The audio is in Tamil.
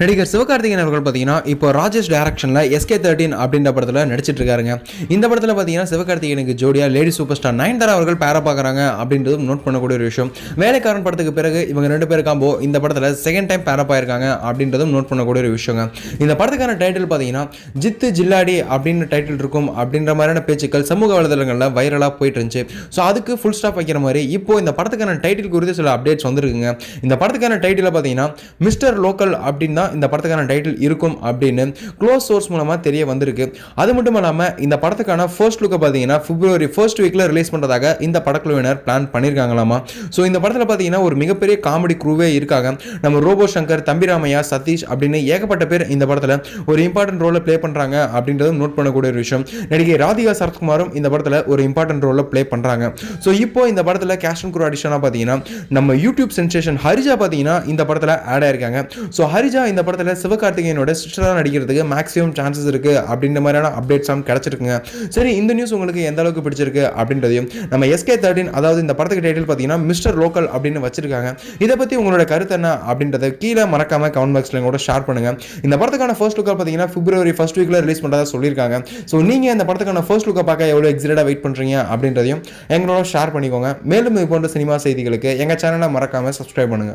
நடிகர் சிவகார்த்திகேயன் அவர்கள் பார்த்தீங்கன்னா இப்போ ராஜேஷ் டைரக்ஷனில் எஸ்கே தேர்ட்டின் அப்படின்ற படத்தில் நடிச்சிட்டு இருக்காருங்க இந்த படத்தில் பார்த்தீங்கன்னா சிவகார்த்திகேயனுக்கு ஜோடியாக லேடி சூப்பர் ஸ்டார் நயன்தாரா அவர்கள் பேர பார்க்குறாங்க அப்படின்றதும் நோட் பண்ணக்கூடிய ஒரு விஷயம். வேலைக்காரன் படத்துக்கு பிறகு இவங்க ரெண்டு பேர் காம்போ இந்த படத்தில் செகண்ட் டைம் பேரப் பாயிருக்காங்க அப்படின்றதும் நோட் பண்ணக்கூடிய ஒரு விஷயங்க. இந்த படத்துக்கான டைட்டில் பார்த்தீங்கன்னா ஜித்து ஜில்லாடி அப்படின்னு டைட்டில் இருக்கும் அப்படின்ற மாதிரியான பேச்சுக்கள் சமூக வலைதளங்களில் வைரலாக போயிட்டு இருந்துச்சு ஸோ அதுக்கு ஃபுல் ஸ்டாப் வைக்கிற மாதிரி இப்போ இந்த படத்துக்கான டைட்டில் குறித்து சில அப்டேட்ஸ் வந்திருக்குங்க. இந்த படத்துக்கான டைட்டில் பார்த்தீங்கன்னா மிஸ்டர் லோக்கல் அப்படின்னு தான் இந்த படத்துக்கான டைட்டில் இருக்கும் அப்படின்னு க்ளோஸ் சோர்ஸ் மூலமாக தெரிய வந்திருக்கு. அது மட்டும் இல்லாமல் இந்த படத்துக்கான ஃபர்ஸ்ட் லுக்கை பார்த்தீங்கன்னா பிப்ரவரி ஃபர்ஸ்ட் வீக்கில் ரிலீஸ் பண்ணுறதாக இந்த படக்குழுவினர் பிளான் பண்ணியிருக்காங்களாமா ஸோ இந்த படத்தில் பார்த்தீங்கன்னா ஒரு மிகப்பெரிய காமெடி குரூவே இருக்காங்க. நம்ம ரோபோ சங்கர் தம்பிராமையா சதீஷ் அப்படின்னு ஏகப்பட்ட பேர் இந்த படத்தில் ஒரு இம்பார்ட்டன்ட் ரோலை ப்ளே பண்ணுறாங்க அப்படின்றதும் நோட் பண்ணக்கூடிய ஒரு விஷயம். நடிகை ராதிகா சரத்குமாரும் இந்த படத்தில் ஒரு இம்பார்ட்டன்ட் ரோலை ப்ளே பண்ணுறாங்க ஸோ இப்போ இந்த படத்தில் கேஷ் அண்ட் குரூ அடிஷனாக பார்த்தீங்கன்னா நம்ம யூடியூப் சென்சேஷன் ஹரிஜா பார்த்தீங்கன்னா இந்த படத்தில் ஆட் ஆயிருக்காங்க. ஸோ ஹரிஜா இந்த படத்தில் சிவகார்த்திகேயனோட சிஸ்டராக நடிக்கிறதுக்கு மேக்ஸிமம் சான்சஸ் இருக்குது அப்படின்ற மாதிரியான அப்டேட்ஸாம் கிடச்சிருக்குங்க. சரி இந்த நியூஸ் உங்களுக்கு எந்த அளவுக்கு பிடிச்சிருக்கு அப்படின்றதையும் நம்ம எஸ்கே தேர்ட்டின் அதாவது இந்த படத்துக்கு டைட்டில் பார்த்தீங்கன்னா மிஸ்டர் லோக்கல் அப்படின்னு வச்சிருக்காங்க. இதை பற்றி உங்களோட கருத்து என்ன அப்படின்றத கீழே மறக்காம கமெண்ட் பாக்ஸில் கூட ஷேர் பண்ணுங்க. இந்த படத்துக்கான ஃபர்ஸ்ட் லுக்காக பார்த்தீங்கன்னா பிப்ரவரி ஃபர்ஸ்ட் வீக்கில் ரிலீஸ் பண்ணுறதா சொல்லியிருக்காங்க. ஸோ நீங்கள் இந்த படத்துக்கான ஃபர்ஸ்ட் லுக்கை பார்க்க எவ்வளோ எக்ஸைட்டாக வெயிட் பண்ணுறீங்க அப்படின்றதையும் எங்களோட ஷேர் பண்ணிக்கோங்க. மேலும் இது போன்ற சினிமா செய்திகளுக்கு எங்கள் சேனலை மறக்காமல் சப்ஸ்கிரைப் பண்ணுங்க.